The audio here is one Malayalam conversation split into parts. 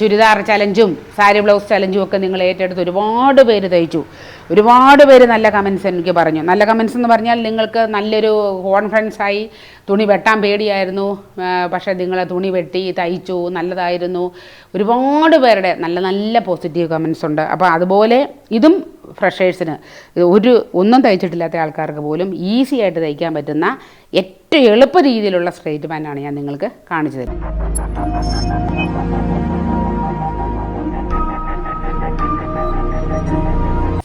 ചുരിദാർ ചലഞ്ചും സാരി ബ്ലൗസ് ചലഞ്ചും ഒക്കെ നിങ്ങൾ ഏറ്റെടുത്ത് ഒരുപാട് പേര് തയ്ച്ചു. ഒരുപാട് പേര് നല്ല കമൻസ് എനിക്ക് പറഞ്ഞു. നല്ല കമൻസ് എന്ന് പറഞ്ഞാൽ നിങ്ങൾക്ക് നല്ലൊരു കോൺഫിഡൻസ് ആയി തുണി വെട്ടാൻ പേടിയായിരുന്നു. പക്ഷേ നിങ്ങൾ തുണി വെട്ടി തയ്ച്ചു നല്ലതായിരുന്നു. ഒരുപാട് പേരുടെ നല്ല നല്ല പോസിറ്റീവ് കമൻസ് ഉണ്ട്. അപ്പോൾ അതുപോലെ ഇതും ഫ്രഷേഴ്സിന് ഒരു ഒന്നും തയ്ച്ചിട്ടില്ലാത്ത ആൾക്കാർക്ക് പോലും ഈസി ആയിട്ട് തയ്ക്കാൻ പറ്റുന്ന ഏറ്റവും എളുപ്പ രീതിയിലുള്ള സ്ട്രൈറ്റ് പാന്റാണ് ഞാൻ നിങ്ങൾക്ക് കാണിച്ചു തരുന്നത്.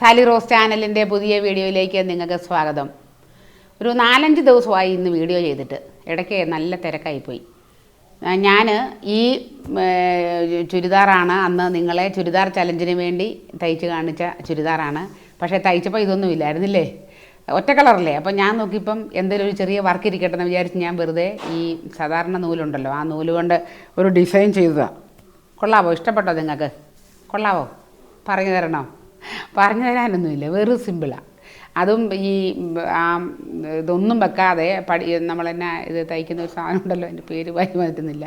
സാലി റോസ് ചാനലിന്റെ പുതിയ വീഡിയോയിലേക്ക് നിങ്ങൾക്ക് സ്വാഗതം. ഒരു നാലഞ്ച് ദിവസമായി ഇന്ന് വീഡിയോ ചെയ്തിട്ട് ഇടയ്ക്ക് നല്ല തിരക്കായിപ്പോയി. ഞാൻ ഈ ചുരിദാറാണ് അന്ന് നിങ്ങളെ ചുരിദാർ ചലഞ്ചിന് വേണ്ടി തയ്ച്ച് കാണിച്ച ചുരിദാറാണ്. പക്ഷേ തയ്ച്ചപ്പോൾ ഇതൊന്നും ഇല്ലായിരുന്നില്ലേ? ഒറ്റ കളറല്ലേ? അപ്പോൾ ഞാൻ നോക്കിയപ്പം എന്തെങ്കിലും ഒരു ചെറിയ വർക്ക് ഇരിക്കട്ടെ എന്ന് വിചാരിച്ച് ഞാൻ വെറുതെ ഈ സാധാരണ നൂലുണ്ടല്ലോ ആ നൂൽ കൊണ്ട് ഒരു ഡിസൈൻ ചെയ്തതാണ് കൊള്ളാവോ? ഇഷ്ടപ്പെട്ടോ നിങ്ങൾക്ക് കൊള്ളാവോ? പറഞ്ഞു തരണോ? പറഞ്ഞു തരാനൊന്നുമില്ല. വെറും സിമ്പിളാണ് അതും ഈ ആ ഇതൊന്നും വെക്കാതെ പടി നമ്മൾ തന്നെ ഇത് തയ്ക്കുന്ന ഒരു സാധനം ഉണ്ടല്ലോ എന്റെ പേര് വായി മാറ്റുന്നില്ല.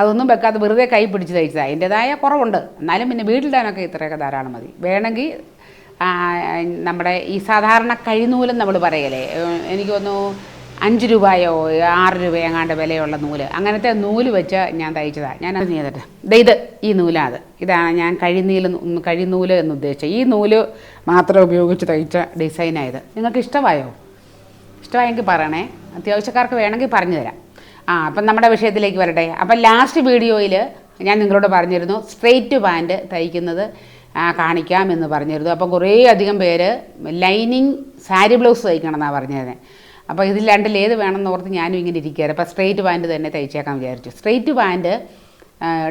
അതൊന്നും വെക്കാതെ വെറുതെ കൈ പിടിച്ച് തയ്ച്ചതാണ് അതിന്റെതായ കുറവുണ്ട്. എന്നാലും പിന്നെ വീട്ടിലിടാനൊക്കെ ഇത്രയൊക്കെ ധാരാളം മതി. വേണമെങ്കിൽ നമ്മുടെ ഈ സാധാരണ കഴിനൂലെന്ന് നമ്മൾ പറയലേ എനിക്ക് തോന്നുന്നു അഞ്ച് രൂപയോ ആറ് രൂപ എങ്ങാണ്ട് വിലയുള്ള നൂൽ. അങ്ങനത്തെ നൂൽ വെച്ച് ഞാൻ തയ്ച്ചതാണ് ഞാൻ അത് ചെയ്തിട്ട് ഇത് ഈ നൂലാണ്. ഇതാണ് ഞാൻ കഴിനീൽ നൂ- കഴിനൂൽ എന്ന് ഉദ്ദേശിച്ചത്. ഈ നൂൽ മാത്രം ഉപയോഗിച്ച് തയ്ച്ച ഡിസൈനായത്. നിങ്ങൾക്ക് ഇഷ്ടമായോ? ഇഷ്ടമായെങ്കിൽ പറയണേ. അത്യാവശ്യക്കാർക്ക് വേണമെങ്കിൽ പറഞ്ഞു തരാം. ആ അപ്പം നമ്മുടെ വിഷയത്തിലേക്ക് വരട്ടെ. അപ്പം ലാസ്റ്റ് വീഡിയോയിൽ ഞാൻ നിങ്ങളോട് പറഞ്ഞിരുന്നു സ്ട്രെയിറ്റ് പാന്റ് തയ്ക്കുന്നത് കാണിക്കാം എന്ന് പറഞ്ഞിരുന്നു. അപ്പം കുറേ അധികം പേര് ലൈനിങ് സാരി ബ്ലൗസ് തയ്ക്കണം എന്നാണ് പറഞ്ഞത് അപ്പോൾ ഇതിൽ രണ്ടിൽ ഏത് വേണമെന്ന് ഓർത്ത് ഞാനും ഇങ്ങനെ ഇരിക്കുകയാണ് അപ്പോൾ സ്ട്രെയിറ്റ് പാന്റ് തന്നെ തയ്ച്ചേക്കാൻ വിചാരിച്ചു. സ്ട്രെയിറ്റ് പാന്റ്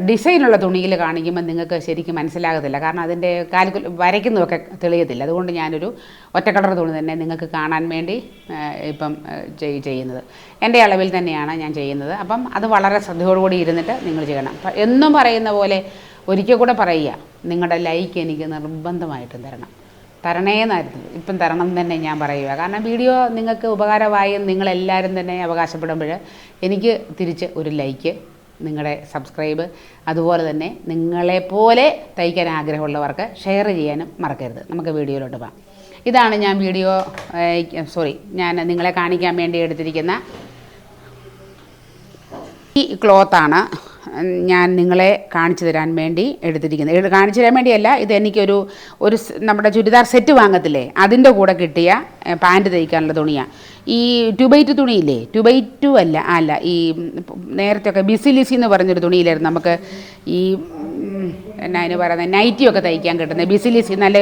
ഡിസൈനുള്ള തുണിയിൽ കാണിക്കുമ്പോൾ നിങ്ങൾക്ക് ശരിക്കും മനസ്സിലാകത്തില്ല. കാരണം അതിന്റെ കാൽക്കുല വരയ്ക്കുന്നതൊക്കെ തെളിയത്തില്ല. അതുകൊണ്ട് ഞാനൊരു ഒറ്റ കളർ തുണി തന്നെ നിങ്ങൾക്ക് കാണാൻ വേണ്ടി ഇപ്പം ചെയ്യുന്നത്. എന്റെ അളവിൽ തന്നെയാണ് ഞാൻ ചെയ്യുന്നത്. അപ്പം അത് വളരെ ശ്രദ്ധയോടുകൂടി ഇരുന്നിട്ട് നിങ്ങൾ ചെയ്യണം. എന്നും പറയുന്ന പോലെ ഒരിക്കൽ കൂടെ പറയുക നിങ്ങളുടെ ലൈക്ക് എനിക്ക് നിർബന്ധമായിട്ടും തരണം. തരണേന്നായിരുന്നു. ഇപ്പം തരണം തന്നെ ഞാൻ പറയുക കാരണം വീഡിയോ നിങ്ങൾക്ക് ഉപകാരമായി നിങ്ങളെല്ലാവരും തന്നെ അവകാശപ്പെടുമ്പോൾ എനിക്ക് തിരിച്ച് ഒരു ലൈക്ക് നിങ്ങളുടെ സബ്സ്ക്രൈബ് അതുപോലെ തന്നെ നിങ്ങളെപ്പോലെ തയ്ക്കാൻ ആഗ്രഹമുള്ളവർക്ക് ഷെയർ ചെയ്യാനും മറക്കരുത്. നമുക്ക് വീഡിയോയിലോട്ട് പോകാം. ഇതാണ് ഞാൻ വീഡിയോ സോറി ഞാൻ നിങ്ങളെ കാണിക്കാൻ വേണ്ടി എടുത്തിരിക്കുന്ന ഈ ക്ലോത്താണ്. ഞാൻ നിങ്ങളെ കാണിച്ചു തരാൻ വേണ്ടി എടുത്തിരിക്കുന്നത് കാണിച്ചു തരാൻ വേണ്ടിയല്ല ഇത് എനിക്കൊരു ഒരു നമ്മുടെ ചുരിദാർ സെറ്റ് വാങ്ങത്തില്ലേ? അതിന്റെ കൂടെ കിട്ടിയ പാന്റ് തയ്ക്കാനുള്ള തുണിയാണ് ഈ ടു ബൈ ടു തുണിയില്ലേ? ടു ബൈ ടു അല്ല അല്ല ഈ നേരത്തെ ഒക്കെ ബിസിലിസി എന്ന് പറഞ്ഞൊരു തുണിയിലായിരുന്നു നമുക്ക് ഈ എന്നാ അതിന് പറയുന്നത് നൈറ്റിയൊക്കെ തയ്ക്കാൻ കിട്ടുന്നത്. ബിസിലിസി നല്ല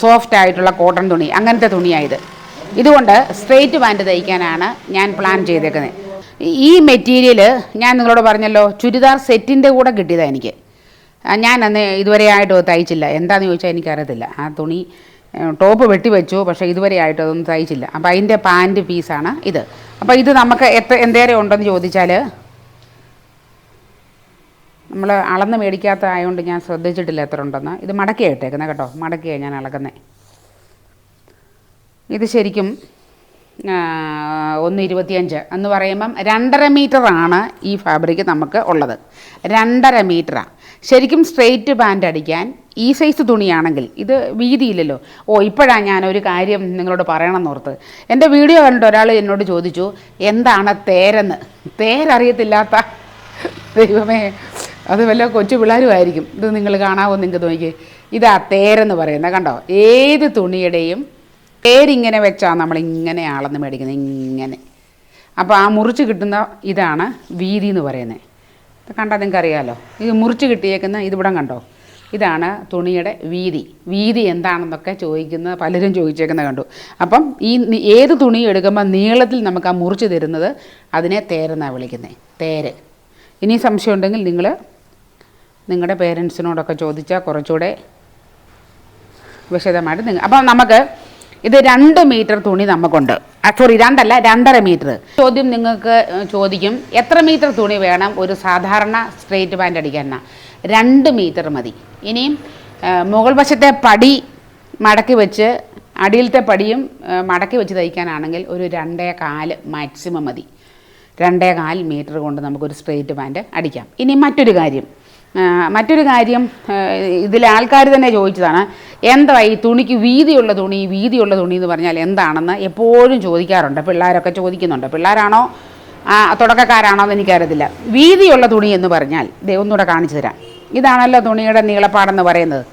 സോഫ്റ്റ് ആയിട്ടുള്ള കോട്ടൺ തുണി അങ്ങനത്തെ തുണിയായത് ഇതുകൊണ്ട് സ്ട്രെയിറ്റ് പാന്റ് തയ്ക്കാനാണ് ഞാൻ പ്ലാൻ ചെയ്തേക്കുന്നത് ഈ മെറ്റീരിയൽ ഞാൻ നിങ്ങളോട് പറഞ്ഞല്ലോ ചുരിദാർ സെറ്റിന്റെ കൂടെ കിട്ടിയതാണ് എനിക്ക്. ഞാൻ അന്ന് ഇതുവരെ ആയിട്ട് തയ്ച്ചില്ല. എന്താണെന്ന് ചോദിച്ചാൽ എനിക്കറിയത്തില്ല. ആ തുണി ടോപ്പ് വെട്ടി വെച്ചു പക്ഷേ ഇതുവരെ ആയിട്ട് അതൊന്നും തയ്ച്ചില്ല. അപ്പോൾ അതിന്റെ പാന്റ് പീസാണ് ഇത്. അപ്പോൾ ഇത് നമുക്ക് എത്ര എന്തേരം ഉണ്ടെന്ന് ചോദിച്ചാൽ നമ്മൾ അളന്ന് മേടിക്കാത്ത ആയതുകൊണ്ട് ഞാൻ ശ്രദ്ധിച്ചിട്ടില്ല എത്ര ഉണ്ടെന്ന്. ഇത് മടക്കിയാണ് കേട്ടോ. മടക്കിയാണ് ഞാൻ അളക്കുന്നത് ഇത് ശരിക്കും ഒന്ന് ഇരുപത്തിയഞ്ച് എന്ന് പറയുമ്പം രണ്ടര മീറ്ററാണ് ഈ ഫാബ്രിക് നമുക്ക് ഉള്ളത്. രണ്ടര മീറ്ററാണ് ശരിക്കും സ്ട്രെയിറ്റ് പാന്റ് അടിക്കാൻ ഈ സൈസ് തുണിയാണെങ്കിൽ ഇത് വീതിയില്ലല്ലോ. ഓ ഇപ്പോഴാണ് ഞാൻ ഒരു കാര്യം നിങ്ങളോട് പറയണമെന്ന് ഓർത്ത് എന്റെ വീഡിയോ കണ്ടിട്ട് ഒരാൾ എന്നോട് ചോദിച്ചു എന്താണ് തേരെന്ന്? തേരറിയത്തില്ലാത്ത ദൈവമേ അത് വല്ല കൊച്ചു പിള്ളേരുമായിരിക്കും. ഇത് നിങ്ങൾ കാണാവോ നിങ്ങൾക്ക് നോക്കി ഇതാ തേരെന്ന് പറയുന്നത്. കണ്ടോ? ഏത് തുണിയുടെയും പേരിങ്ങനെ വെച്ചാണ് നമ്മളിങ്ങനെ ആളെന്ന് മേടിക്കുന്നത് ഇങ്ങനെ. അപ്പോൾ ആ മുറിച്ച് കിട്ടുന്ന ഇതാണ് വീതി എന്ന് പറയുന്നത്. ഇത് കണ്ടാൽ നിങ്ങൾക്ക് അറിയാമല്ലോ ഇത് മുറിച്ച് കിട്ടിയേക്കുന്ന ഇതിവിടെ കണ്ടോ? ഇതാണ് തുണിയുടെ വീതി. വീതി എന്താണെന്നൊക്കെ ചോദിക്കുന്ന പലരും ചോദിച്ചേക്കുന്ന കണ്ടു. അപ്പം ഈ ഏത് തുണി എടുക്കുമ്പോൾ നീളത്തിൽ നമുക്ക് ആ മുറിച്ച് തരുന്നത് അതിനെ തേരെന്നാണ് വിളിക്കുന്നത് തേര്. ഇനി സംശയം ഉണ്ടെങ്കിൽ നിങ്ങൾ നിങ്ങളുടെ പേരൻസിനോടൊക്കെ ചോദിച്ചാൽ കുറച്ചുകൂടെ വിശദമായിട്ട് നിങ്ങൾ അപ്പം നമുക്ക് ഇത് രണ്ട് മീറ്റർ തുണി നമുക്കുണ്ട്. സോറി രണ്ടല്ല രണ്ടര മീറ്റർ. ചോദ്യം നിങ്ങൾക്ക് ചോദിക്കും. എത്ര മീറ്റർ തുണി വേണം ഒരു സാധാരണ സ്ട്രെയിറ്റ് പാന്റ് അടിക്കാൻ? രണ്ട് മീറ്റർ മതി. ഇനിയും മുകൾ വശത്തെ പടി മടക്കി വെച്ച് അടിയിലത്തെ പടിയും മടക്കി വെച്ച് തയ്ക്കാനാണെങ്കിൽ ഒരു രണ്ടേ കാൽ മാക്സിമം മതി. രണ്ടേ കാൽ മീറ്റർ കൊണ്ട് നമുക്കൊരു സ്ട്രെയിറ്റ് പാന്റ് അടിക്കാം. ഇനി മറ്റൊരു കാര്യം. മറ്റൊരു കാര്യം ഇതിൽ ആൾക്കാർ തന്നെ ചോദിച്ചതാണ് എന്താ ഈ തുണിക്ക് വീതിയുള്ള തുണി വീതിയുള്ള തുണി എന്ന് പറഞ്ഞാൽ എന്താണെന്ന് എപ്പോഴും ചോദിക്കാറുണ്ട്. പിള്ളേരൊക്കെ ചോദിക്കുന്നുണ്ട്. പിള്ളേരാണോ തുടക്കക്കാരാണോ എന്ന് എനിക്കറിയത്തില്ല. വീതിയുള്ള തുണി എന്ന് പറഞ്ഞാൽ ദേ ഒന്നുകൂടെ കാണിച്ചു തരാം. ഇതാണല്ലോ തുണിയുടെ നീളപ്പാടെന്ന് പറയുന്നത്.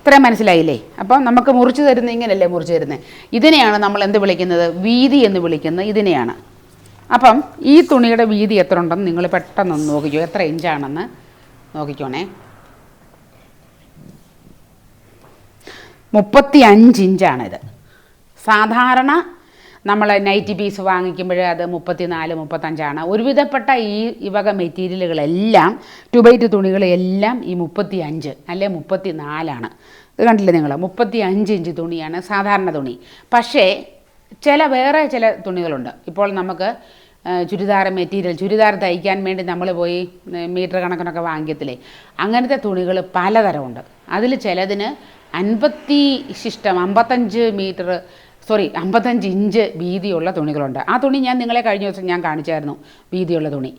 ഇത്രയും മനസ്സിലായില്ലേ? അപ്പം നമുക്ക് മുറിച്ചു തരുന്ന ഇങ്ങനെയല്ലേ മുറിച്ചു തരുന്നത് ഇതിനെയാണ് നമ്മൾ എന്ത് വിളിക്കുന്നത്? വീതി എന്ന് വിളിക്കുന്നത്. ഇതിനെയാണ്. അപ്പം ഈ തുണിയുടെ വീതി എത്ര ഉണ്ടെന്ന് നിങ്ങൾ പെട്ടെന്ന് നോക്കിക്കോ. എത്ര ഇഞ്ചാണെന്ന്. നോക്കിക്കോണേ. മുപ്പത്തി അഞ്ച് ഇഞ്ചാണിത്. സാധാരണ നമ്മൾ നൈറ്റി പീസ് വാങ്ങിക്കുമ്പോൾ അത് മുപ്പത്തിനാല് മുപ്പത്തഞ്ചാണ്. ഒരുവിധപ്പെട്ട ഈ ഈ വക മെറ്റീരിയലുകളെല്ലാം ട്യൂബൈറ്റ് തുണികളെല്ലാം ഈ മുപ്പത്തി അഞ്ച് അല്ലെ മുപ്പത്തി നാലാണ് ഇത് കണ്ടില്ലേ നിങ്ങൾ മുപ്പത്തി അഞ്ച് ഇഞ്ച് തുണിയാണ് സാധാരണ തുണി. പക്ഷേ ചില വേറെ ചില തുണികളുണ്ട്. ഇപ്പോൾ നമുക്ക് ചുരിദാർ മെറ്റീരിയൽ ചുരിദാർ തയ്ക്കാൻ വേണ്ടി നമ്മൾ പോയി മീറ്റർ കണക്കിനൊക്കെ വാങ്ങിക്കത്തില്ലേ അങ്ങനത്തെ തുണികൾ പലതരമുണ്ട്. അതിൽ ചിലതിന് അൻപത്തി ശിഷ്ടം അമ്പത്തഞ്ച് മീറ്റർ സോറി അമ്പത്തഞ്ച് ഇഞ്ച് വീതിയുള്ള തുണികളുണ്ട്. ആ തുണി ഞാൻ നിങ്ങളെ കഴിഞ്ഞ ദിവസം ഞാൻ കാണിച്ചായിരുന്നു വീതിയുള്ള തുണി.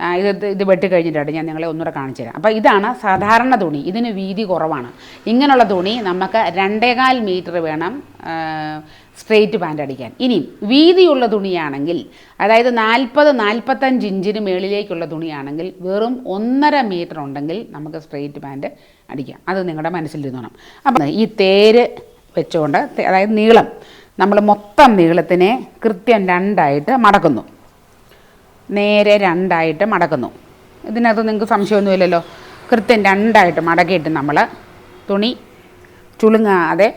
ഇത് ഇത് വെട്ടി കഴിഞ്ഞിട്ടാണ് ഞാൻ നിങ്ങളെ ഒന്നുകൂടെ കാണിച്ചു തരാം. അപ്പോൾ ഇതാണ് സാധാരണ തുണി. ഇതിന് വീതി കുറവാണ്. ഇങ്ങനെയുള്ള തുണി നമുക്ക് രണ്ടേകാൽ മീറ്റർ വേണം സ്ട്രെയിറ്റ് പാന്റ് അടിക്കാൻ. ഇനി വീതിയുള്ള തുണിയാണെങ്കിൽ അതായത് നാൽപ്പത് നാൽപ്പത്തഞ്ച് ഇഞ്ചിന് മേളിലേക്കുള്ള തുണിയാണെങ്കിൽ വെറും ഒന്നര മീറ്റർ ഉണ്ടെങ്കിൽ നമുക്ക് സ്ട്രെയിറ്റ് പാന്റ് അടിക്കാം. അത് നിങ്ങളുടെ മനസ്സിലിരുന്നോണം അപ്പം ഈ തേര് വെച്ചുകൊണ്ട് അതായത് നീളം നമ്മൾ മൊത്തം നീളത്തിനെ കൃത്യം രണ്ടായിട്ട് മടക്കുന്നു. നേരെ രണ്ടായിട്ട് മടക്കുന്നു. ഇതിനകത്ത് നിങ്ങൾക്ക് സംശയമൊന്നുമില്ലല്ലോ. കൃത്യം രണ്ടായിട്ട് മടക്കിയിട്ട് നമ്മൾ തുണി ചുളുങ്ങാതെ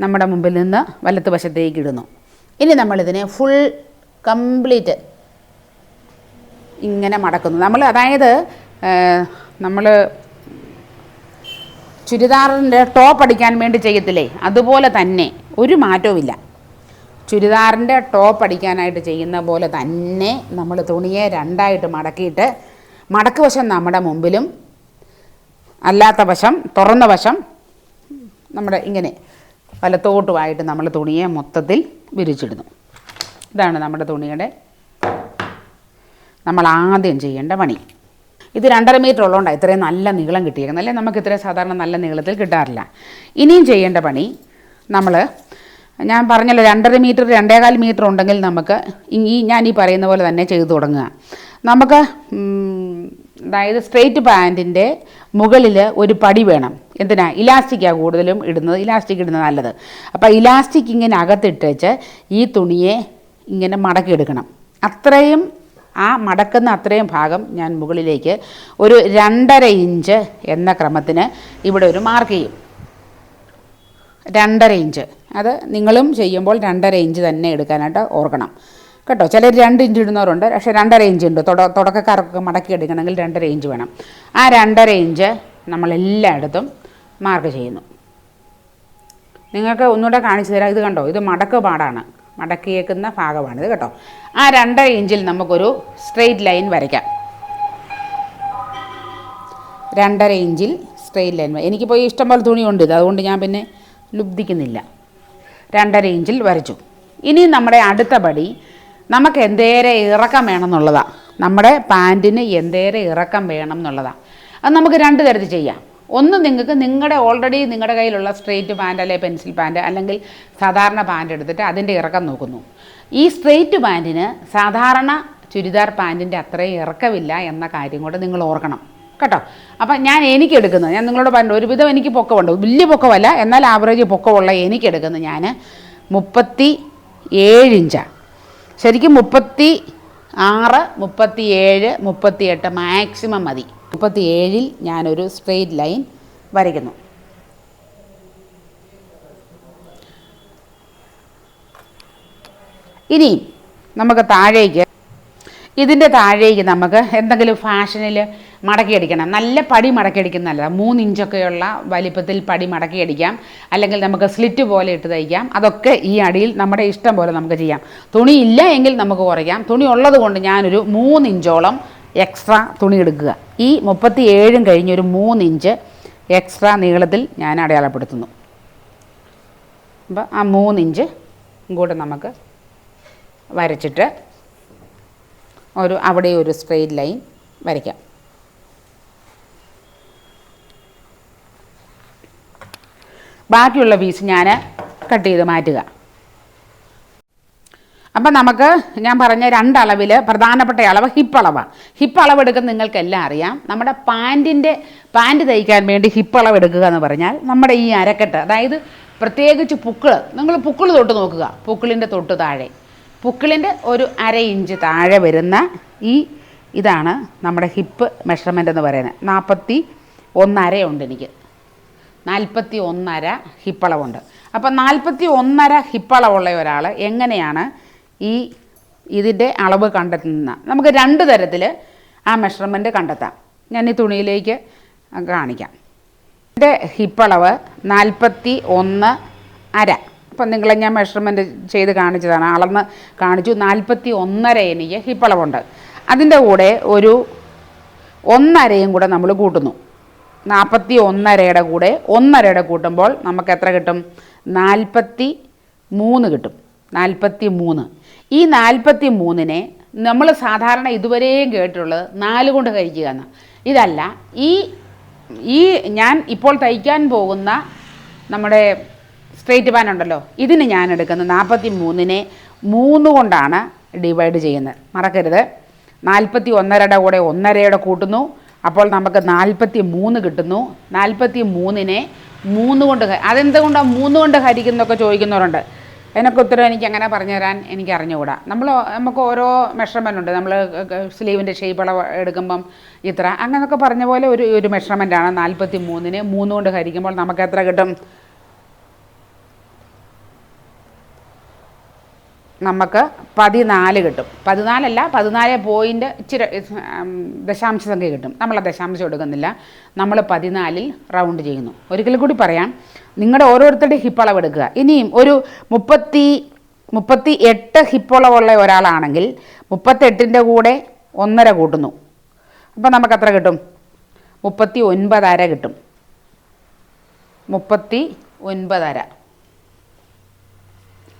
നമ്മുടെ മുമ്പിൽ നിന്ന് വലത്ത് വശത്തേക്ക് ഇടുന്നു. ഇനി നമ്മളിതിനെ ഫുൾ കംപ്ലീറ്റ് ഇങ്ങനെ മടക്കുന്നു. നമ്മൾ അതായത് നമ്മൾ ചുരിദാറിന്റെ ടോപ്പ് അടിക്കാൻ വേണ്ടി ചെയ്യത്തില്ലേ? അതുപോലെ തന്നെ ഒരു മാറ്റവുമില്ല. ചുരിദാറിന്റെ ടോപ്പ് അടിക്കാനായിട്ട് ചെയ്യുന്ന പോലെ തന്നെ നമ്മൾ തുണിയെ രണ്ടായിട്ട് മടക്കിയിട്ട് മടക്ക് വശം നമ്മുടെ മുമ്പിലും അല്ലാത്ത വശം തുറന്ന വശം നമ്മുടെ ഇങ്ങനെ വലത്തോട്ടുമായിട്ട് നമ്മൾ തുണിയെ മൊത്തത്തിൽ വിരിച്ചിടുന്നു. ഇതാണ് നമ്മുടെ തുണിയുടെ നമ്മൾ ആദ്യം ചെയ്യേണ്ട പണി. ഇത് രണ്ടര മീറ്റർ ഉള്ളതുകൊണ്ടാണ് ഇത്രയും നല്ല നീളം കിട്ടിയേക്കുന്നത്. അല്ലേ? നമുക്ക് ഇത്രയും സാധാരണ നല്ല നീളത്തിൽ കിട്ടാറില്ല. ഇനിയും ചെയ്യേണ്ട പണി നമ്മൾ ഞാൻ പറഞ്ഞല്ലോ രണ്ടര മീറ്റർ രണ്ടേകാൽ മീറ്റർ ഉണ്ടെങ്കിൽ നമുക്ക് ഈ- ഞാൻ ഈ പറയുന്ന പോലെ തന്നെ ചെയ്തു തുടങ്ങുക. നമുക്ക് അതായത് സ്ട്രെയിറ്റ് പാന്റിന്റെ മുകളിൽ ഒരു പടി വേണം. എന്തിനാ? ഇലാസ്റ്റിക്കാണ് കൂടുതലും ഇടുന്നത്. ഇലാസ്റ്റിക് ഇടുന്നത് നല്ലത്. അപ്പോൾ ഇലാസ്റ്റിക് ഇങ്ങനെ അകത്തിട്ടേച്ച് ഈ തുണിയെ ഇങ്ങനെ മടക്കിയെടുക്കണം. അത്രയും ആ മടക്കുന്ന അത്രയും ഭാഗം ഞാൻ മുകളിലേക്ക് ഒരു രണ്ടര ഇഞ്ച് എന്ന ക്രമത്തിന് ഇവിടെ ഒരു മാർക്ക് ചെയ്യും. രണ്ടര ഇഞ്ച്. അത് നിങ്ങളും ചെയ്യുമ്പോൾ രണ്ടര ഇഞ്ച് തന്നെ എടുക്കാനായിട്ട് ഓർക്കണം. കേട്ടോ ചിലർ രണ്ട് ഇഞ്ച് ഇടുന്നവരുണ്ട് പക്ഷേ രണ്ടര ഇഞ്ച് ഉണ്ട്. തുട തുടക്കക്കാർക്ക് മടക്കി എടുക്കണമെങ്കിൽ രണ്ടര ഇഞ്ച് വേണം. ആ രണ്ടര ഇഞ്ച് നമ്മളെല്ലായിടത്തും മാർക്ക് ചെയ്യുന്നു. നിങ്ങൾക്ക് ഒന്നുകൂടെ കാണിച്ചു തരാം. ഇത് കണ്ടോ ഇത് മടക്ക് പാടാണ്. മടക്കിയേക്കുന്ന ഭാഗമാണിത് കേട്ടോ. ആ രണ്ടര ഇഞ്ചിൽ നമുക്കൊരു സ്ട്രെയിറ്റ് ലൈൻ വരയ്ക്കാം. രണ്ടര ഇഞ്ചിൽ സ്ട്രെയിറ്റ് ലൈൻ എനിക്കിപ്പോൾ ഇഷ്ടംപോലെ തുണിയുണ്ട് ഇത്. അതുകൊണ്ട് ഞാൻ പിന്നെ ലുബ്ധിക്കുന്നില്ല. രണ്ടര ഇഞ്ചിൽ വരച്ചു. ഇനി നമ്മുടെ അടുത്ത പടി നമുക്ക് എന്തേരെ ഇറക്കം വേണമെന്നുള്ളതാണ് നമ്മുടെ പാന്റിന് എന്തേരെ ഇറക്കം വേണം എന്നുള്ളതാണ് അത് നമുക്ക് രണ്ട് തരത്തിൽ ചെയ്യാം. ഒന്ന് നിങ്ങൾക്ക് നിങ്ങളുടെ ഓൾറെഡി നിങ്ങളുടെ കയ്യിലുള്ള സ്ട്രെയിറ്റ് പാന്റ് അല്ലെങ്കിൽ പെൻസിൽ പാന്റ് അല്ലെങ്കിൽ സാധാരണ പാന്റ് എടുത്തിട്ട് അതിന്റെ ഇറക്കം നോക്കുന്നു. ഈ സ്ട്രെയിറ്റ് പാന്റിന് സാധാരണ ചുരിദാർ പാന്റിന്റെ അത്രയും ഇറക്കമില്ല എന്ന കാര്യം കൂടെ നിങ്ങൾ ഓർക്കണം. കേട്ടോ? അപ്പം ഞാൻ എനിക്ക് എടുക്കുന്നത്. ഞാൻ നിങ്ങളോട് പറഞ്ഞു ഒരുവിധം എനിക്ക് പൊക്കമുണ്ട്. വലിയ പൊക്കമല്ല എന്നാൽ ആവറേജ് പൊക്കമുള്ള എനിക്ക് എടുക്കുന്നത് ഞാൻ മുപ്പത്തി ഏഴ് ഇഞ്ചാണ് ശരിക്കും മുപ്പത്തി ആറ് മുപ്പത്തി ഏഴ് മുപ്പത്തി എട്ട് മാക്സിമം മതി. മുപ്പത്തി ഏഴിൽ ഞാനൊരു സ്ട്രെയിറ്റ് ലൈൻ വരയ്ക്കുന്നു. ഇനി നമുക്ക് താഴേക്ക് ഇതിന്റെ താഴേക്ക് നമുക്ക് എന്തെങ്കിലും ഫാഷനിൽ മടക്കിയടിക്കണം. നല്ല പടി മടക്കിയടിക്കുന്ന നല്ലതാണ് മൂന്ന് ഇഞ്ചൊക്കെയുള്ള വലിപ്പത്തിൽ പടി മടക്കി മടക്കിയടിക്കാം. അല്ലെങ്കിൽ നമുക്ക് സ്ലിറ്റ് പോലെ ഇട്ട് തയ്ക്കാം. അതൊക്കെ ഈ അടിയിൽ നമ്മുടെ ഇഷ്ടം പോലെ നമുക്ക് ചെയ്യാം. തുണി ഇല്ല എങ്കിൽ നമുക്ക് കുറയ്ക്കാം. തുണി ഉള്ളത് കൊണ്ട് ഞാനൊരു മൂന്ന് ഇഞ്ചോളം എക്സ്ട്രാ തുണി എടുക്കുക. ഈ മുപ്പത്തി ഏഴും കഴിഞ്ഞൊരു മൂന്ന് ഇഞ്ച് എക്സ്ട്രാ നീളത്തിൽ ഞാൻ അടയാളപ്പെടുത്തുന്നു. അപ്പോൾ ആ മൂന്നിഞ്ച് കൂടെ നമുക്ക് വരച്ചിട്ട് ഒരു അവിടെ ഒരു സ്ട്രെയിറ്റ് ലൈൻ വരയ്ക്കാം. ബാക്കിയുള്ള പീസ് ഞാൻ കട്ട് ചെയ്ത് മാറ്റുക. അപ്പം നമുക്ക് ഞാൻ പറഞ്ഞ രണ്ടളവിൽ പ്രധാനപ്പെട്ട അളവ് ഹിപ്പ് അളവാണ് ഹിപ്പ് അളവെടുക്കുന്ന നിങ്ങൾക്കെല്ലാം അറിയാം. നമ്മുടെ പാന്റിന്റെ പാന്റ് തയ്ക്കാൻ വേണ്ടി ഹിപ്പ് അളവെടുക്കുക എന്ന് പറഞ്ഞാൽ നമ്മുടെ ഈ അരക്കെട്ട് അതായത് പ്രത്യേകിച്ച് പുക്കിൾ നിങ്ങൾ പുക്കിൾ തൊട്ട് നോക്കുക. പുക്കിളിന്റെ തൊട്ട് താഴെ. പുക്കിളിന്റെ ഒരു അര ഇഞ്ച് താഴെ വരുന്ന ഈ ഇതാണ് നമ്മുടെ ഹിപ്പ് മെഷർമെന്റ് എന്ന് പറയുന്നത്. നാൽപ്പത്തി ഒന്നരയുണ്ട് എനിക്ക്. നാൽപ്പത്തി ഒന്നര ഹിപ്പളവുണ്ട് അപ്പം നാൽപ്പത്തി ഒന്നര ഹിപ്പളവുള്ള ഒരാൾ എങ്ങനെയാണ് ഈ ഇതിന്റെ അളവ് കണ്ടെത്തുന്നത്? നമുക്ക് രണ്ട് തരത്തിൽ ആ മെഷർമെന്റ് കണ്ടെത്താം. ഞാൻ ഈ തുണിയിലേക്ക് കാണിക്കാം. എന്റെ ഹിപ്പളവ് നാൽപ്പത്തി ഒന്ന് അര. അപ്പം നിങ്ങളെ ഞാൻ മെഷർമെന്റ് ചെയ്ത് കാണിച്ചതാണ്. അളന്ന് കാണിച്ചു. നാൽപ്പത്തി ഒന്നര എനിക്ക് ഹിപ്പളവുണ്ട് അതിന്റെ കൂടെ ഒരു ഒന്നരയും കൂടെ നമ്മൾ കൂട്ടുന്നു. നാൽപ്പത്തി ഒന്നരയുടെ കൂടെ ഒന്നരയുടെ കൂട്ടുമ്പോൾ നമുക്ക് എത്ര കിട്ടും? നാൽപ്പത്തി മൂന്ന് കിട്ടും. നാൽപ്പത്തി മൂന്ന് ഈ നാൽപ്പത്തി മൂന്നിനെ നമ്മൾ സാധാരണ ഇതുവരെയും കേട്ടിട്ടുള്ളത് നാല് കൊണ്ട് കഴിക്കുക എന്ന് ഇതല്ല ഈ ഈ ഞാൻ ഇപ്പോൾ തയ്ക്കാൻ പോകുന്ന നമ്മുടെ സ്ട്രെയിറ്റ് പാൻ ഉണ്ടല്ലോ. ഇതിന് ഞാൻ എടുക്കുന്നത് നാൽപ്പത്തി മൂന്നിനെ മൂന്ന് കൊണ്ടാണ് ഡിവൈഡ് ചെയ്യുന്നത്. മറക്കരുത്. നാൽപ്പത്തി ഒന്നരയുടെ കൂടെ ഒന്നരയുടെ കൂട്ടുന്നു. അപ്പോൾ നമുക്ക് നാൽപ്പത്തി മൂന്ന് കിട്ടുന്നു. നാൽപ്പത്തി മൂന്നിനെ മൂന്ന് കൊണ്ട് അതെന്തുകൊണ്ടാണ് മൂന്ന് കൊണ്ട് ഹരിക്കുന്നതൊക്കെ ചോദിക്കുന്നവരുണ്ട്? അതിനൊക്കെ ഉത്തരം എനിക്ക് അങ്ങനെ പറഞ്ഞു തരാൻ എനിക്ക് അറിഞ്ഞുകൂടാ. നമ്മൾ നമുക്ക് ഓരോ മെഷർമെന്റ് ഉണ്ട്. നമ്മൾ സ്ലീവിന്റെ ഷേപ്പ് അളവ് എടുക്കുമ്പം ഇത്ര. അങ്ങനെയൊക്കെ പറഞ്ഞ പോലെ ഒരു ഒരു മെഷർമെന്റാണ് നാൽപ്പത്തി മൂന്നിന് മൂന്ന് കൊണ്ട് ഹരിക്കുമ്പോൾ നമുക്ക് എത്ര കിട്ടും? നമുക്ക് പതിനാല് കിട്ടും. പതിനാലല്ല പതിനാല് പോയിന്റ് ഇച്ചിരി ദശാംശ സംഖ്യ കിട്ടും. നമ്മൾ ആ ദശാംശം എടുക്കുന്നില്ല. നമ്മൾ പതിനാലിൽ റൗണ്ട് ചെയ്യുന്നു. ഒരിക്കൽ കൂടി പറയാം. നിങ്ങളുടെ ഓരോരുത്തരുടെ ഹിപ്പ് അളവ് എടുക്കുക. ഇനിയും ഒരു മുപ്പത്തി മുപ്പത്തി എട്ട് ഹിപ്പളവുള്ള ഒരാളാണെങ്കിൽ മുപ്പത്തെട്ടിന്റെ കൂടെ ഒന്നര കൂട്ടുന്നു. അപ്പം നമുക്ക് എത്ര കിട്ടും? മുപ്പത്തി ഒൻപതര കിട്ടും. മുപ്പത്തി ഒൻപതര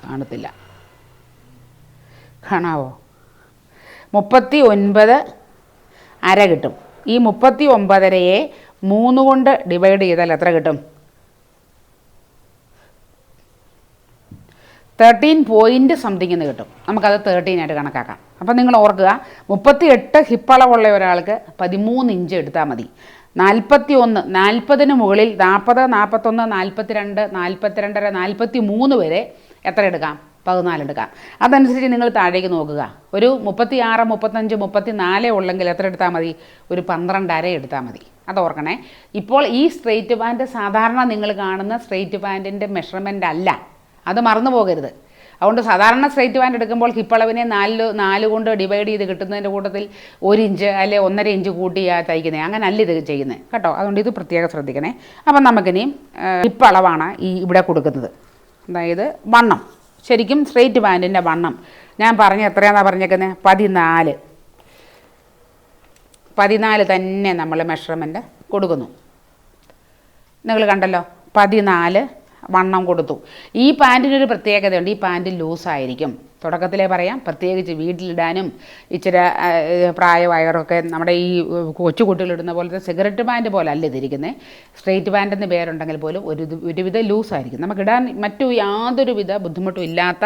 കാണത്തില്ല. കാണാവോ? മുപ്പത്തി ഒൻപത് അര കിട്ടും. ഈ മുപ്പത്തി ഒമ്പതരയെ മൂന്ന് കൊണ്ട് ഡിവൈഡ് ചെയ്താൽ എത്ര കിട്ടും? തേർട്ടീൻ പോയിന്റ് സംതിങ് എന്ന് കിട്ടും. നമുക്കത് തേർട്ടീൻ ആയിട്ട് കണക്കാക്കാം. അപ്പം നിങ്ങൾ ഓർക്കുക മുപ്പത്തി എട്ട് ഹിപ്പളവുള്ള ഒരാൾക്ക് പതിമൂന്ന് ഇഞ്ച് എടുത്താൽ മതി. നാൽപ്പത്തി ഒന്ന് നാൽപ്പതിന് മുകളിൽ നാൽപ്പത് നാൽപ്പത്തൊന്ന് നാൽപ്പത്തിരണ്ട് നാൽപ്പത്തിരണ്ടര നാൽപ്പത്തി മൂന്ന് വരെ എത്ര എടുക്കാം? പതിനാല് എടുക്കാം അതനുസരിച്ച് നിങ്ങൾ താഴേക്ക് നോക്കുക. ഒരു മുപ്പത്തി ആറ് മുപ്പത്തഞ്ച് മുപ്പത്തി നാല് ഉള്ളെങ്കിൽ എത്ര എടുത്താൽ മതി? ഒരു പന്ത്രണ്ടര എടുത്താൽ മതി. അത് ഓർക്കണേ. ഇപ്പോൾ ഈ സ്ട്രെയിറ്റ് പാന്റ് സാധാരണ നിങ്ങൾ കാണുന്ന സ്ട്രെയിറ്റ് പാന്റിന്റെ മെഷർമെന്റ് അല്ല. അത് മറന്നു പോകരുത്. അതുകൊണ്ട് സാധാരണ സ്ട്രെയിറ്റ് പാന്റ് എടുക്കുമ്പോൾ ഹിപ്പളവിനെ നാല് നാല് കൊണ്ട് ഡിവൈഡ് ചെയ്ത് കിട്ടുന്നതിന്റെ കൂട്ടത്തിൽ ഒരു ഇഞ്ച് അല്ലെ ഒന്നര ഇഞ്ച് കൂട്ടിയാ തയ്ക്കുന്നത് അങ്ങനെ അല്ല ഇത് ചെയ്യുന്നത് കേട്ടോ? അതുകൊണ്ട് ഇത് പ്രത്യേകം ശ്രദ്ധിക്കണേ. അപ്പം നമുക്കിനി ഹിപ്പളവാണ് ഈ ഇവിടെ കൊടുക്കുന്നത്. അതായത് വണ്ണം. ശരിക്കും സ്ട്രെയിറ്റ് പാന്റിന്റെ വണ്ണം. ഞാൻ പറഞ്ഞ എത്രയാണെന്നാണ് പറഞ്ഞേക്കുന്നത് പതിനാല്. പതിനാല് തന്നെ നമ്മൾ മെഷർമെന്റ് കൊടുക്കുന്നു. നിങ്ങൾ കണ്ടല്ലോ? പതിനാല് വണ്ണം കൊടുത്തു. ഈ പാന്റിനൊരു പ്രത്യേകതയുണ്ട് ഈ പാന്റ് ലൂസായിരിക്കും. തുടക്കത്തിലേ പറയാം പ്രത്യേകിച്ച് വീട്ടിലിടാനും ഇച്ചിരി പ്രായമായവരൊക്കെ നമ്മുടെ ഈ കൊച്ചു കുട്ടികളിടുന്ന പോലത്തെ സിഗരറ്റ് പാന്റ് പോലെ അല്ല ഇതിരിക്കുന്നത് സ്ട്രെയിറ്റ് പാന്റ് എന്ന് പേരുണ്ടെങ്കിൽ പോലും ഒരു ഒരുവിധ ലൂസായിരിക്കും. നമുക്കിടാൻ മറ്റു യാതൊരുവിധ ബുദ്ധിമുട്ടും ഇല്ലാത്ത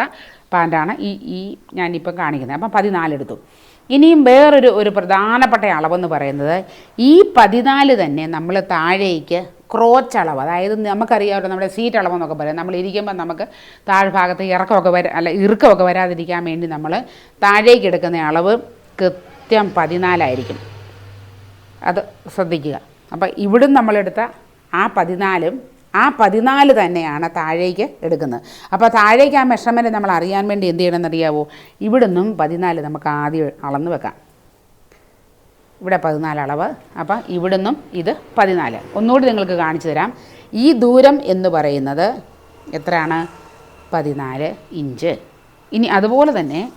പാന്റാണ് ഈ ഈ ഞാനിപ്പം കാണിക്കുന്നത്. അപ്പം പതിനാലെടുത്തു. ഇനിയും വേറൊരു ഒരു പ്രധാനപ്പെട്ട അളവെന്ന് പറയുന്നത് ഈ പതിനാല് തന്നെ നമ്മൾ താഴേക്ക് ക്രോച്ച് അളവ് അതായത് നമുക്കറിയാമല്ലോ നമ്മുടെ സീറ്റ് അളവെന്നൊക്കെ പറയാം. നമ്മൾ ഇരിക്കുമ്പോൾ നമുക്ക് താഴ്ഭാഗത്ത് ഇറക്കമൊക്കെ വരാ അല്ല ഇറുക്കമൊക്കെ വരാതിരിക്കാൻ വേണ്ടി നമ്മൾ താഴേക്ക് എടുക്കുന്ന അളവ് കൃത്യം പതിനാലായിരിക്കും. അത് ശ്രദ്ധിക്കുക. അപ്പോൾ ഇവിടുന്ന് നമ്മളെടുത്ത ആ പതിനാലും ആ പതിനാല് തന്നെയാണ് താഴേക്ക് എടുക്കുന്നത്. അപ്പോൾ താഴേക്ക് ആ മെഷർമെന്റ് നമ്മൾ അറിയാൻ വേണ്ടി എന്ത് ചെയ്യണമെന്ന് അറിയാവോ ഇവിടുന്നും പതിനാല് നമുക്ക് ആദ്യം അളന്ന് വെക്കാം. ഇവിടെ പതിനാല് അളവ്. അപ്പം ഇവിടുന്നും ഇത് പതിനാല്. ഒന്നുകൂടി നിങ്ങൾക്ക് കാണിച്ചു തരാം. ഈ ദൂരം എന്ന് പറയുന്നത് എത്രയാണ്? പതിനാല് ഇഞ്ച്. ഇനി അതുപോലെ തന്നെ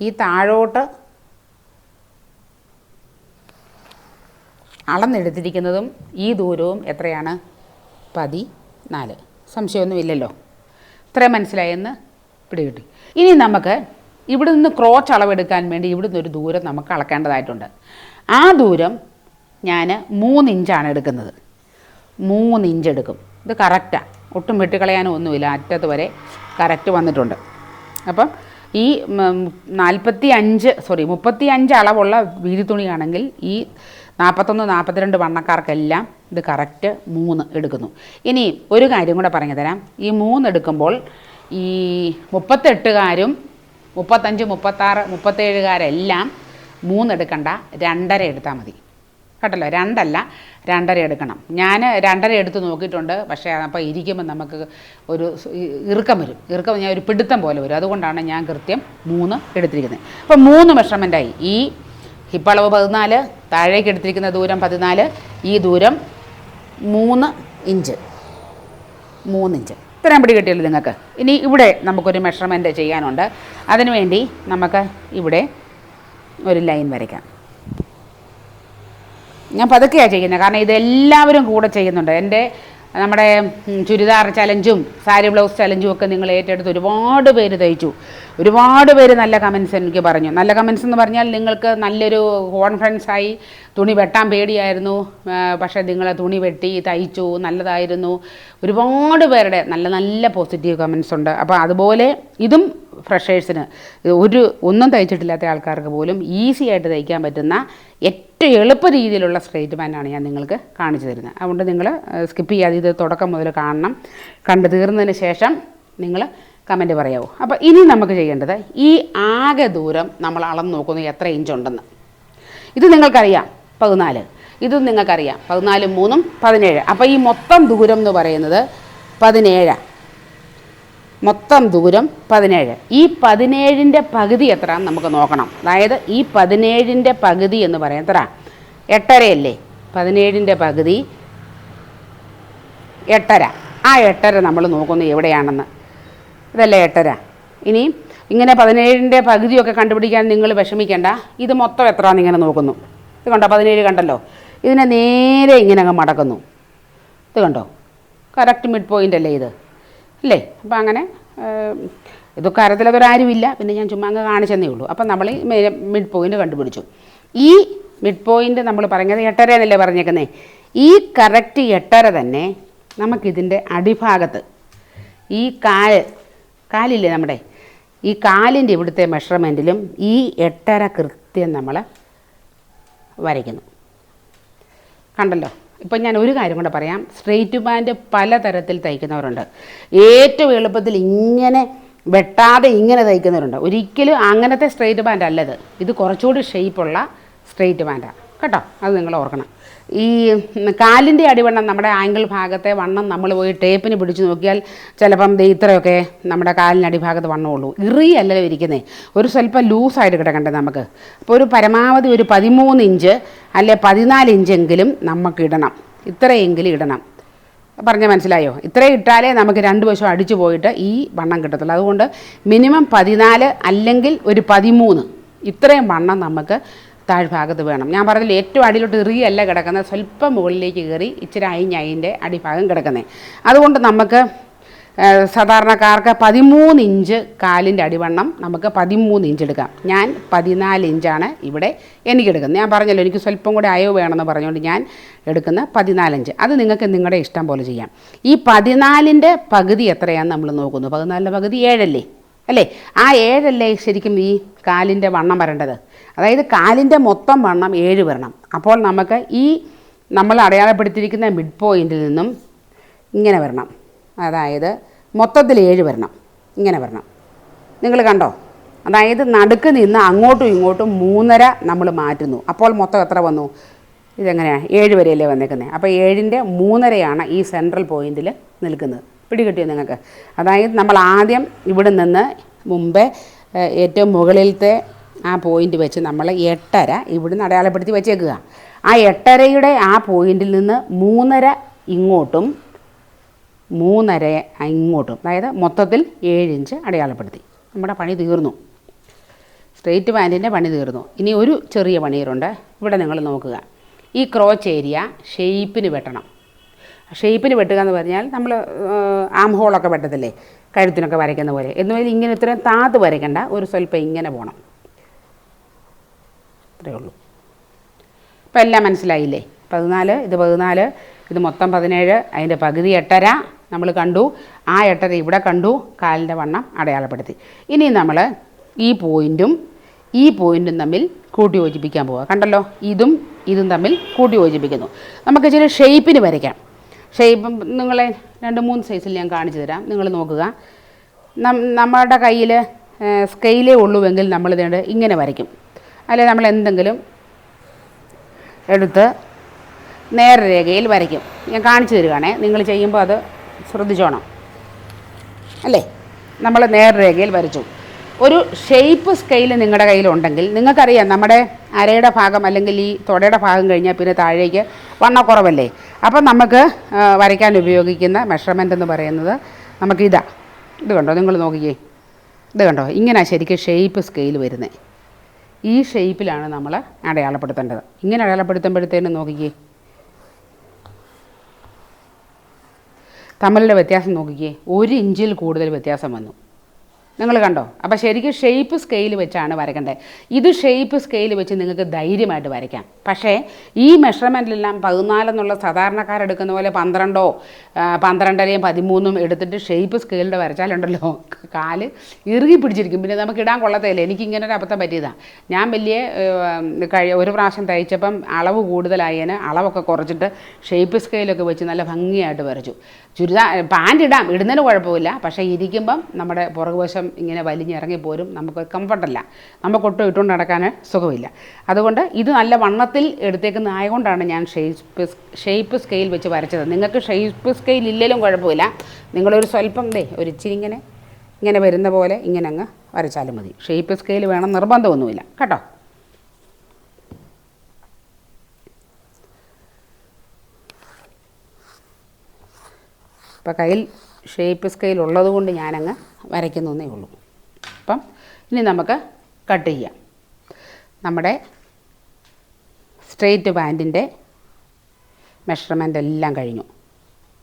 ഈ താഴോട്ട് അളന്നെടുത്തിരിക്കുന്നതും ഈ ദൂരവും എത്രയാണ്? പതിനാല്. സംശയമൊന്നുമില്ലല്ലോ. ഇത്രയും മനസ്സിലായെന്ന് പിടികിട്ടി. ഇനി നമുക്ക് ഇവിടെ നിന്ന് ക്രോച്ച് അളവെടുക്കാൻ വേണ്ടി ഇവിടെ നിന്നൊരു ദൂരം നമുക്ക് അളക്കേണ്ടതായിട്ടുണ്ട്. ആ ദൂരം ഞാൻ മൂന്ന് ഇഞ്ചാണ് എടുക്കുന്നത്. മൂന്ന് ഇഞ്ച് എടുക്കും ഇത് കറക്റ്റാണ് ഒട്ടും വെട്ടിക്കളയാനോ ഒന്നുമില്ല. അറ്റത്ത് വരെ കറക്റ്റ് വന്നിട്ടുണ്ട്. അപ്പം ഈ നാൽപ്പത്തി അഞ്ച് സോറി മുപ്പത്തി അഞ്ച് അളവുള്ള വീതി തുണിയാണെങ്കിൽ ഈ നാൽപ്പത്തൊന്ന് നാൽപ്പത്തിരണ്ട് വണ്ണക്കാർക്കെല്ലാം ഇത് കറക്റ്റ് മൂന്ന് എടുക്കുന്നു. ഇനി ഒരു കാര്യം കൂടെ പറഞ്ഞു തരാം ഈ മൂന്ന് എടുക്കുമ്പോൾ ഈ മുപ്പത്തെട്ടുകാരും മുപ്പത്തഞ്ച് മുപ്പത്താറ് മുപ്പത്തേഴുകാരെല്ലാം മൂന്നെടുക്കണ്ട രണ്ടര എടുത്താൽ മതി. കേട്ടല്ലോ? രണ്ടല്ല രണ്ടര എടുക്കണം. ഞാൻ രണ്ടര എടുത്ത് നോക്കിയിട്ടുണ്ട്. പക്ഷേ അപ്പോൾ ഇരിക്കുമ്പോൾ നമുക്ക് ഒരു ഇറുക്കം വരും. ഇറുക്കം ഞാൻ ഒരു പിടുത്തം പോലെ വരും. അതുകൊണ്ടാണ് ഞാൻ കൃത്യം മൂന്ന് എടുത്തിരിക്കുന്നത്. അപ്പോൾ മൂന്ന് മെഷർമെന്റായി ഈ ഹിപ്പളവ് പതിനാല് താഴേക്ക് എടുത്തിരിക്കുന്ന ദൂരം പതിനാല് ഈ ദൂരം മൂന്ന് ഇഞ്ച്. മൂന്നിഞ്ച് ഇത്രയും പിടി കിട്ടിയല്ലോ നിങ്ങൾക്ക്. ഇനി ഇവിടെ നമുക്കൊരു മെഷർമെന്റ് ചെയ്യാനുണ്ട്. അതിനുവേണ്ടി നമുക്ക് ഇവിടെ ഒരു ലൈൻ വരയ്ക്കാം. ഞാൻ പതുക്കെയാണ് ചെയ്യുന്നത്. കാരണം ഇതെല്ലാവരും കൂടെ ചെയ്യുന്നുണ്ട്. എന്റെ നമ്മുടെ ചുരിദാർ ചലഞ്ചും സാരി ബ്ലൗസ് ചലഞ്ചും ഒക്കെ നിങ്ങൾ ഏറ്റെടുത്ത് ഒരുപാട് പേര് തയ്ച്ചു. ഒരുപാട് പേര് നല്ല കമൻസ് എനിക്ക് പറഞ്ഞു. നല്ല കമൻസ് എന്ന് പറഞ്ഞാൽ നിങ്ങൾക്ക് നല്ലൊരു കോൺഫിഡൻസ് ആയി തുണി വെട്ടാൻ പേടിയായിരുന്നു. പക്ഷേ നിങ്ങൾ തുണി വെട്ടി തയ്ച്ചു നല്ലതായിരുന്നു. ഒരുപാട് പേരുടെ നല്ല നല്ല പോസിറ്റീവ് കമൻസ് ഉണ്ട്. അപ്പോൾ അതുപോലെ ഇതും ഫ്രഷേഴ്സിന് ഒരു ഒന്നും തയ്ച്ചിട്ടില്ലാത്ത ആൾക്കാർക്ക് പോലും ഈസി ആയിട്ട് തയ്ക്കാൻ പറ്റുന്ന ഏറ്റവും എളുപ്പ രീതിയിലുള്ള സ്ട്രേറ്റ് പാന്റാണ് ഞാൻ നിങ്ങൾക്ക് കാണിച്ചു തരുന്നത്. അതുകൊണ്ട് നിങ്ങൾ സ്കിപ്പ് ചെയ്യാതെ ഇത് തുടക്കം മുതൽ കാണണം. കണ്ടു തീർന്നതിന് ശേഷം നിങ്ങൾ കമന്റ് പറയാവോ. അപ്പോൾ ഇനി നമുക്ക് ചെയ്യേണ്ടത് ഈ ആകെ ദൂരം നമ്മൾ അളന്ന് നോക്കുന്നത് എത്ര ഇഞ്ച് ഉണ്ടെന്ന്. ഇത് നിങ്ങൾക്കറിയാം പതിനാല്. ഇതും നിങ്ങൾക്കറിയാം പതിനാലും മൂന്നും പതിനേഴ്. അപ്പോൾ ഈ മൊത്തം ദൂരം എന്ന് പറയുന്നത് പതിനേഴാണ് മൊത്തം ദൂരം പതിനേഴ്. ഈ പതിനേഴിന്റെ പകുതി എത്ര നമുക്ക് നോക്കണം. അതായത് ഈ പതിനേഴിന്റെ പകുതി എന്ന് പറയാം എത്ര? എട്ടരയല്ലേ? പതിനേഴിന്റെ പകുതി എട്ടര. ആ എട്ടര നമ്മൾ നോക്കുന്നത് എവിടെയാണെന്ന്. ഇതല്ലേ എട്ടര? ഇനി ഇങ്ങനെ പതിനേഴിന്റെ പകുതിയൊക്കെ കണ്ടുപിടിക്കാൻ നിങ്ങൾ വിഷമിക്കേണ്ട. ഇത് മൊത്തം എത്രയാണെന്ന് ഇങ്ങനെ നോക്കുന്നു. ഇത് കണ്ടോ? പതിനേഴ് കണ്ടല്ലോ? ഇതിനെ നേരെ ഇങ്ങനെ അങ്ങ് മടക്കുന്നു. ഇത് കണ്ടോ? കറക്റ്റ് മിഡ് പോയിന്റ് അല്ലേ ഇത്? അല്ലേ അപ്പം അങ്ങനെ ഇതൊക്കെ അരത്തിലതൊരാരുമില്ല. പിന്നെ ഞാൻ ചുമ്മാ അങ്ങ് കാണിച്ചെന്നേ ഉള്ളൂ. അപ്പം നമ്മൾ മിഡ് പോയിന്റ് കണ്ടുപിടിച്ചു. ഈ മിഡ് പോയിന്റ് നമ്മൾ പറഞ്ഞത് എട്ടര എന്നല്ലേ പറഞ്ഞേക്കുന്നേ? ഈ കറക്റ്റ് എട്ടര തന്നെ നമുക്കിതിന്റെ അടിഭാഗത്ത് ഈ കാൽ കാലില്ലേ നമ്മുടെ? ഈ കാലിന്റെ ഇവിടുത്തെ മെഷർമെന്റിലും ഈ എട്ടര കൃത്യം നമ്മൾ വരയ്ക്കുന്നു. കണ്ടല്ലോ? ഇപ്പം ഞാൻ ഒരു കാര്യം കൂടെ പറയാം. സ്ട്രെയിറ്റ് പാന്റ് പലതരത്തിൽ തയ്ക്കുന്നവരുണ്ട്. ഏറ്റവും എളുപ്പത്തിൽ ഇങ്ങനെ വെട്ടാതെ ഇങ്ങനെ തയ്ക്കുന്നവരുണ്ട്. ഒരിക്കലും അങ്ങനത്തെ സ്ട്രെയിറ്റ് പാന്റ് അല്ലത്. ഇത് കുറച്ചുകൂടി ഷേപ്പുള്ള സ്ട്രെയിറ്റ് പാന്റാണ് കേട്ടോ? അത് നിങ്ങൾ ഓർക്കണം. ഈ കാലിന്റെ അടിവണ്ണം നമ്മുടെ ആംഗിൾ ഭാഗത്തെ വണ്ണം നമ്മൾ പോയി ടേപ്പിന് പിടിച്ച് നോക്കിയാൽ ചിലപ്പം ഇത്രയൊക്കെ നമ്മുടെ കാലിന്റെ അടിഭാഗത്ത് വണ്ണമുള്ളൂ. ഇറിയല്ലല്ലോ ഇരിക്കുന്നത് ഒരു സ്വല്പം ലൂസായിട്ട് കിടക്കണ്ടേ നമുക്ക്? അപ്പോൾ ഒരു പരമാവധി ഒരു പതിമൂന്ന് ഇഞ്ച് അല്ലെ പതിനാല് ഇഞ്ചെങ്കിലും നമുക്ക് ഇടണം. ഇത്രയെങ്കിലും ഇടണം. പറഞ്ഞ മനസ്സിലായോ? ഇത്രയും ഇട്ടാലേ നമുക്ക് രണ്ട് വശം അടിച്ചു പോയിട്ട് ഈ വണ്ണം കിട്ടത്തുള്ളൂ. അതുകൊണ്ട് മിനിമം പതിനാല് അല്ലെങ്കിൽ ഒരു പതിമൂന്ന് ഇത്രയും വണ്ണം നമുക്ക് താഴ്ഭാഗത്ത് വേണം. ഞാൻ പറഞ്ഞില്ല ഏറ്റവും അടിയിലോട്ട് ഇറിയല്ല കിടക്കുന്നത്. സ്വല്പം മുകളിലേക്ക് കയറി ഇച്ചിരി അയിഞ്ഞതിന്റെ അടിഭാഗം കിടക്കുന്നത് അതുകൊണ്ട് നമുക്ക് സാധാരണക്കാർക്ക് പതിമൂന്ന് ഇഞ്ച് കാലിന്റെ അടിവണ്ണം നമുക്ക് പതിമൂന്ന് ഇഞ്ച് എടുക്കാം. ഞാൻ പതിനാല് ഇഞ്ചാണ് ഇവിടെ എനിക്ക് എടുക്കുന്നത്. ഞാൻ പറഞ്ഞല്ലോ എനിക്ക് സ്വല്പം കൂടി അയവ് വേണമെന്ന് പറഞ്ഞുകൊണ്ട് ഞാൻ എടുക്കുന്ന പതിനാലിഞ്ച് അത് നിങ്ങൾക്ക് നിങ്ങളുടെ ഇഷ്ടം പോലെ ചെയ്യാം. ഈ പതിനാലിന്റെ പകുതി എത്രയാണെന്ന് നമ്മൾ നോക്കുന്നു. പതിനാലിന്റെ പകുതി ഏഴല്ലേ? അല്ലേ? ആ ഏഴല്ലേ ശരിക്കും ഈ കാലിന്റെ വണ്ണം വരേണ്ടത്? അതായത് കാലിന്റെ മൊത്തം വണ്ണം ഏഴ് വരണം. അപ്പോൾ നമുക്ക് ഈ നമ്മൾ അടയാളപ്പെടുത്തിയിരിക്കുന്ന മിഡ് പോയിന്റിൽ നിന്നും ഇങ്ങനെ വരണം. അതായത് മൊത്തത്തിൽ ഏഴ് വരണം. ഇങ്ങനെ വരണം. നിങ്ങൾ കണ്ടോ? അതായത് നടുക്ക് നിന്ന് അങ്ങോട്ടും ഇങ്ങോട്ടും മൂന്നര നമ്മൾ മാറ്റുന്നു. അപ്പോൾ മൊത്തം എത്ര വന്നു? ഇതെങ്ങനെയാണ് ഏഴ് വരെയല്ലേ വന്നേക്കുന്നത് അപ്പോൾ ഏഴിന്റെ മൂന്നരയാണ് ഈ സെൻട്രൽ പോയിന്റിൽ നിൽക്കുന്നത്. പിടികിട്ടിയോ നിങ്ങൾക്ക്? അതായത് നമ്മൾ ആദ്യം ഇവിടെ നിന്ന് മുമ്പേ ഏറ്റവും മുകളിലത്തെ ആ പോയിന്റ് വെച്ച് നമ്മൾ എട്ടര ഇവിടുന്ന് അടയാളപ്പെടുത്തി വെച്ചേക്കുക. ആ എട്ടരയുടെ ആ പോയിന്റിൽ നിന്ന് മൂന്നര ഇങ്ങോട്ടും മൂന്നര ഇങ്ങോട്ടും അതായത് മൊത്തത്തിൽ ഏഴ് ഇഞ്ച് അടയാളപ്പെടുത്തി. നമ്മുടെ പണി തീർന്നു. സ്ട്രെയിറ്റ് പാന്റിന്റെ പണി തീർന്നു. ഇനി ഒരു ചെറിയ പണിയറുണ്ട് ഇവിടെ നിങ്ങൾ നോക്കുക. ഈ ക്രോച്ച് ഏരിയ ഷെയ്പ്പിന് വെട്ടണം. ഷെയ്പ്പിന് വെട്ടുക എന്ന് പറഞ്ഞാൽ നമ്മൾ ആം ഹോളൊക്കെ വെട്ടത്തില്ലേ? കഴുത്തിനൊക്കെ വരയ്ക്കുന്ന പോലെ. എന്ന് പറഞ്ഞാൽ ഇങ്ങനെ ഇത്രയും താത്ത് വരയ്ക്കണ്ട. ഒരു സ്വല്പം ഇങ്ങനെ പോകണം അത്രയേ ഉള്ളൂ. ഇപ്പം എല്ലാം മനസ്സിലായില്ലേ? പതിനാല് ഇത് പതിനാല് ഇത് മൊത്തം പതിനേഴ് അതിന്റെ പകുതി എട്ടര നമ്മൾ കണ്ടു. ആ എട്ടര ഇവിടെ കണ്ടു. കാലിന്റെ വണ്ണം അടയാളപ്പെടുത്തി. ഇനി നമ്മൾ ഈ പോയിന്റും ഈ പോയിന്റും തമ്മിൽ കൂട്ടി യോജിപ്പിക്കാൻ പോവുക കണ്ടല്ലോ? ഇതും ഇതും തമ്മിൽ കൂട്ടി യോജിപ്പിക്കുന്നു നമുക്ക് ചില ഷേപ്പിന് വരയ്ക്കാം. ഷേപ്പ് നിങ്ങളെ രണ്ട് മൂന്ന് സൈസിൽ ഞാൻ കാണിച്ചു തരാം. നിങ്ങൾ നോക്കുക. നമ്മുടെ കയ്യിൽ സ്കെയിലേ ഉള്ളൂവെങ്കിൽ നമ്മൾ ഇതേണ്ട ഇങ്ങനെ വരയ്ക്കും. അല്ലെ നമ്മൾ എന്തെങ്കിലും എടുത്ത് നേർരേഖയിൽ വരയ്ക്കും. ഞാൻ കാണിച്ചു തരികയാണേ. നിങ്ങൾ ചെയ്യുമ്പോൾ അത് ശ്രദ്ധിച്ചോണം. അല്ലേ? നമ്മൾ നേർരേഖയിൽ വരച്ചു. ഒരു ഷേപ്പ് സ്കെയിൽ നിങ്ങളുടെ കയ്യിലുണ്ടെങ്കിൽ നിങ്ങൾക്കറിയാം നമ്മുടെ അരയുടെ ഭാഗം അല്ലെങ്കിൽ ഈ തുടയുടെ ഭാഗം കഴിഞ്ഞാൽ പിന്നെ താഴേക്ക് വണ്ണക്കുറവല്ലേ? അപ്പം നമുക്ക് വരയ്ക്കാൻ ഉപയോഗിക്കുന്ന മെഷർമെന്റ് എന്ന് പറയുന്നത് നമുക്കിതാ ഇത്. കണ്ടോ? നിങ്ങൾ നോക്കിക്കേ. ഇത് കണ്ടോ? ഇങ്ങനെ ശരിക്കും ഷേപ്പ് സ്കെയിൽ വരുന്നത് ഈ ഷേപ്പിലാണ് നമ്മൾ അടയാളപ്പെടുത്തേണ്ടത്. ഇങ്ങനെ അടയാളപ്പെടുത്തുമ്പോഴത്തേനും നോക്കിക്കേ. തമ്മിലുള്ള വ്യത്യാസം നോക്കിക്കേ. ഒരു ഇഞ്ചിൽ കൂടുതൽ വ്യത്യാസം വന്നു. നിങ്ങൾ കണ്ടോ? അപ്പോൾ ശരിക്കും ഷേപ്പ് സ്കെയിൽ വെച്ചാണ് വരയ്ക്കേണ്ടത് ഇത് ഷേപ്പ് സ്കെയിൽ വെച്ച് നിങ്ങൾക്ക് ധൈര്യമായിട്ട് വരയ്ക്കാം. പക്ഷേ ഈ മെഷർമെന്റിലെല്ലാം പതിനാലെന്നുള്ള സാധാരണക്കാരെടുക്കുന്ന പോലെ പന്ത്രണ്ടോ പന്ത്രണ്ടരയും പതിമൂന്നും എടുത്തിട്ട് ഷേപ്പ് സ്കെയിലിന്റെ വരച്ചാലുണ്ടല്ലോ. കാൽ ഇറുകി പിടിച്ചിരിക്കും. പിന്നെ നമുക്ക് ഇടാൻ കൊള്ളത്തേയില്ല എനിക്ക് ഇങ്ങനെ ഒരു അബദ്ധം പറ്റിയതാണ് ഞാൻ വലിയ കഴി ഒരു പ്രാവശ്യം തയ്ച്ചപ്പം അളവ് കൂടുതലായതിന് അളവൊക്കെ കുറച്ചിട്ട് ഷേപ്പ് സ്കെയിലൊക്കെ വെച്ച് നല്ല ഭംഗിയായിട്ട് വരച്ചു. ചുരിദാർ പാന്റ് ഇടാം. ഇടുന്നതിന് കുഴപ്പമില്ല. പക്ഷേ ഇരിക്കുമ്പം നമ്മുടെ പുറകുവശം ഇങ്ങനെ വലിഞ്ഞിറങ്ങി പോരും. നമുക്ക് കംഫർട്ടല്ല നമുക്കൊട്ടും ഇട്ടുകൊണ്ട് നടക്കാൻ സുഖമില്ല. അതുകൊണ്ട് ഇത് നല്ല വണ്ണത്തിൽ എടുത്തേക്കുന്ന ആയതുകൊണ്ടാണ് ഞാൻ ഷേപ്പ് ഷേപ്പ് സ്കെയിൽ വെച്ച് വരച്ചത്. നിങ്ങൾക്ക് ഷേപ്പ് സ്കെയിൽ ഇല്ലെങ്കിലും കുഴപ്പമില്ല. നിങ്ങളൊരു സ്വല്പം ദേ ഒരു ഇച്ചിരി ഇങ്ങനെ ഇങ്ങനെ വരുന്ന പോലെ ഇങ്ങനെ അങ്ങ് വരച്ചാലും മതി. ഷേപ്പ് സ്കെയിൽ വേണം നിർബന്ധമൊന്നുമില്ല. കേട്ടോ? ഇപ്പോൾ കയ്യിൽ ഷേപ്പ് സ്കെയിൽ ഉള്ളതുകൊണ്ട് ഞാനങ്ങ് വരയ്ക്കുന്നേ ഉള്ളൂ. അപ്പം ഇനി നമുക്ക് കട്ട് ചെയ്യാം. നമ്മുടെ സ്ട്രെയിറ്റ് പാന്റിന്റെ മെഷർമെന്റ് എല്ലാം കഴിഞ്ഞു.